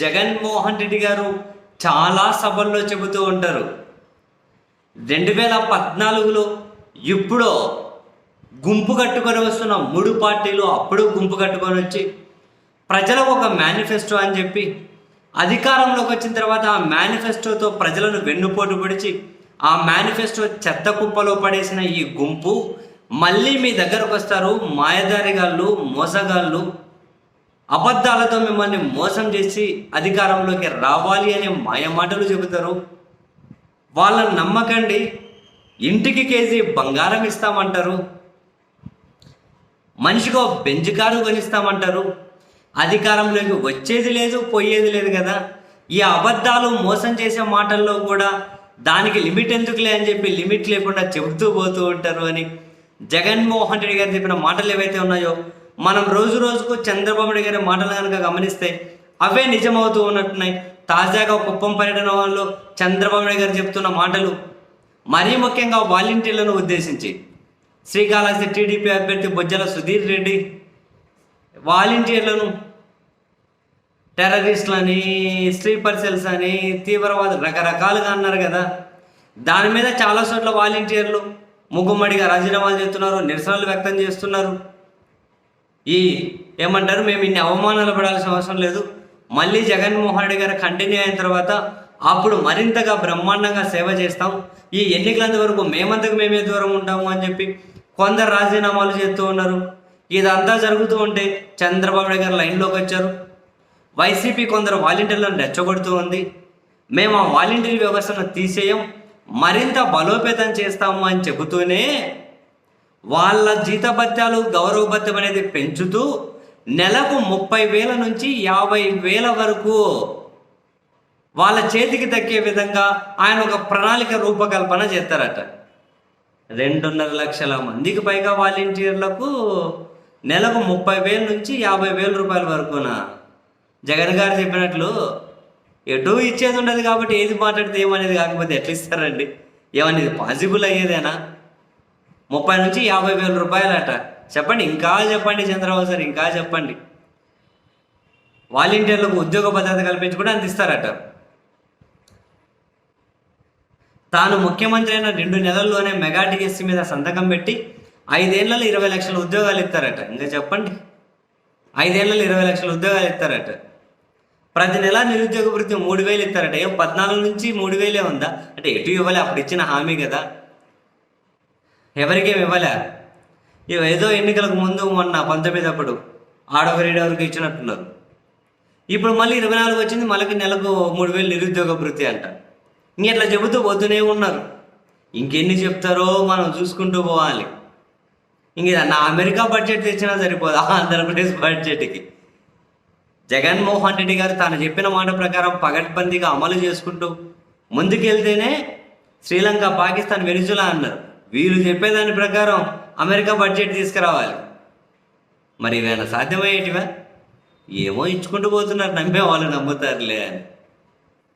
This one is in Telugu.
జగన్మోహన్ రెడ్డి గారు చాలా సభల్లో చెబుతూ ఉంటారు. రెండు వేల పద్నాలుగులో ఇప్పుడో గుంపు కట్టుకొని వస్తున్న మూడు పార్టీలు అప్పుడు గుంపు కట్టుకొని వచ్చి ప్రజలకు ఒక మేనిఫెస్టో అని చెప్పి అధికారంలోకి వచ్చిన తర్వాత ఆ మేనిఫెస్టోతో ప్రజలను వెన్నుపోటు పొడిచి ఆ మేనిఫెస్టో చెత్త కుప్పలో పడేసిన ఈ గుంపు మళ్ళీ మీ దగ్గరకు వస్తారు. మాయదారిగాళ్ళు మోసగాళ్ళు అబద్ధాలతో మిమ్మల్ని మోసం చేసి అధికారంలోకి రావాలి అనే మాయమాటలు చెబుతారు. వాళ్ళని నమ్మకండి. ఇంటికి కేజీ బంగారం ఇస్తామంటారు. మనిషికో బెంచ్ కారు కొనిస్తామంటారు. అధికారంలోకి వచ్చేది లేదు పోయేది లేదు కదా. ఈ అబద్ధాలు మోసం చేసే మాటల్లో కూడా దానికి లిమిట్ ఎందుకులే అని చెప్పి లిమిట్ లేకుండా చెబుతూ పోతూ ఉంటారు అని జగన్మోహన్ రెడ్డి గారు చెప్పిన మాటలు ఏవైతే ఉన్నాయో మనం రోజు రోజుకు చంద్రబాబు నాయుడు గారి మాటలు కనుక గమనిస్తే అవే నిజమవుతూ ఉన్నట్టున్నాయి. తాజాగా కుప్పం పర్యటన వాళ్ళు చంద్రబాబు నాయుడు గారు చెప్తున్న మాటలు మరీ ముఖ్యంగా వాలంటీర్లను ఉద్దేశించి. శ్రీకాళహస్తి టీడీపీ అభ్యర్థి బొజ్జల సుధీర్ రెడ్డి వాలంటీర్లను టెర్రరిస్టులని స్లీపర్ సెల్స్ అని తీవ్రవాద రకరకాలుగా అన్నారు కదా. దాని మీద చాలా చోట్ల వాలంటీర్లు ముగ్గుమ్మడిగా రాజీనామాలు చేస్తున్నారు నిరసనలు వ్యక్తం చేస్తున్నారు. ఈ ఏమంటారు? మేము ఇన్ని అవమానాలు పడాల్సిన అవసరం లేదు. మళ్ళీ జగన్మోహన్ రెడ్డి గారు కంటిన్యూ అయిన తర్వాత అప్పుడు మరింతగా బ్రహ్మాండంగా సేవ చేస్తాం. ఈ ఎన్నికలంత వరకు మేమంతకు మేమే దూరం ఉంటాము అని చెప్పి కొందరు రాజీనామాలు చేస్తూ ఉన్నారు. ఇదంతా జరుగుతూ ఉంటే చంద్రబాబు నాయుడు గారు లైన్లోకి వచ్చారు. వైసీపీ కొందరు వాలంటీర్లను రెచ్చగొడుతూ ఉంది. మేము ఆ వాలంటీర్ వ్యవస్థను తీసేయం మరింత బలోపేతం చేస్తాము అని చెబుతూనే వాళ్ళ జీతభత్యాలు గౌరవ భత్యం అనేది పెంచుతూ నెలకు ముప్పై వేల నుంచి యాభై వేల వరకు వాళ్ళ చేతికి దక్కే విధంగా ఆయన ఒక ప్రణాళిక రూపకల్పన చేస్తారట. రెండున్నర లక్షల మందికి పైగా వాలంటీర్లకు నెలకు ముప్పై వేల నుంచి యాభై వేల రూపాయల వరకున. జగన్ గారు చెప్పినట్లు ఎటు ఇచ్చేది ఉండదు కాబట్టి ఏది మాట్లాడితే ఏమనేది కాకపోతే ఎట్లా ఇస్తారండి? ఏమనేది పాసిబుల్ అయ్యేదేనా? ముప్పై నుంచి యాభై వేల రూపాయలట. చెప్పండి ఇంకా చెప్పండి చంద్రబాబు సార్ ఇంకా చెప్పండి. వాలంటీర్లకు ఉద్యోగ భద్రత కల్పించి కూడా అందిస్తారట తాను ముఖ్యమంత్రి అయిన రెండు నెలల్లోనే మెగా డిఎస్సి మీద సంతకం పెట్టి ఐదేళ్ళలో ఇరవై లక్షల ఉద్యోగాలు ఇస్తారట. ఇంకా చెప్పండి. ఐదేళ్ళలో ఇరవై లక్షల ఉద్యోగాలు ఇస్తారట. ప్రతి నెల నిరుద్యోగ వృత్తి మూడు వేలు ఇస్తారట. ఏ పద్నాలుగు నుంచి మూడు వేలే ఉందా? అంటే ఎటు ఇవ్వాలి అప్పుడు ఇచ్చిన హామీ కదా. ఎవరికేం ఇవ్వలే. ఏదో ఎన్నికలకు ముందు మొన్న పంతొమ్మిది అప్పుడు ఆడొకరిడొకరికి ఇచ్చినట్టున్నారు. ఇప్పుడు మళ్ళీ ఇరవై నాలుగు వచ్చింది మళ్ళీ నెలకు మూడు వేలు నిరుద్యోగ వృత్తి అంట. ఇంక ఇట్లా చెబుతూ పోతూనే ఉన్నారు. ఇంకెన్ని చెప్తారో మనం చూసుకుంటూ పోవాలి. ఇంక నా అమెరికా బడ్జెట్ తెచ్చినా సరిపోదు ఆంధ్రప్రదేశ్ బడ్జెట్కి. జగన్మోహన్ రెడ్డి గారు తాను చెప్పిన మాట ప్రకారం పగడ్బందీగా అమలు చేసుకుంటూ ముందుకెళ్తేనే శ్రీలంక పాకిస్తాన్ వెనిజులా అన్నారు. వీళ్ళు చెప్పేదాని ప్రకారం అమెరికా బడ్జెట్ తీసుకురావాలి. మరి ఇవేనా సాధ్యమయ్యేటివా? ఏమో ఇచ్చుకుంటూ పోతున్నారు నమ్మే వాళ్ళు నమ్ముతారులే అని.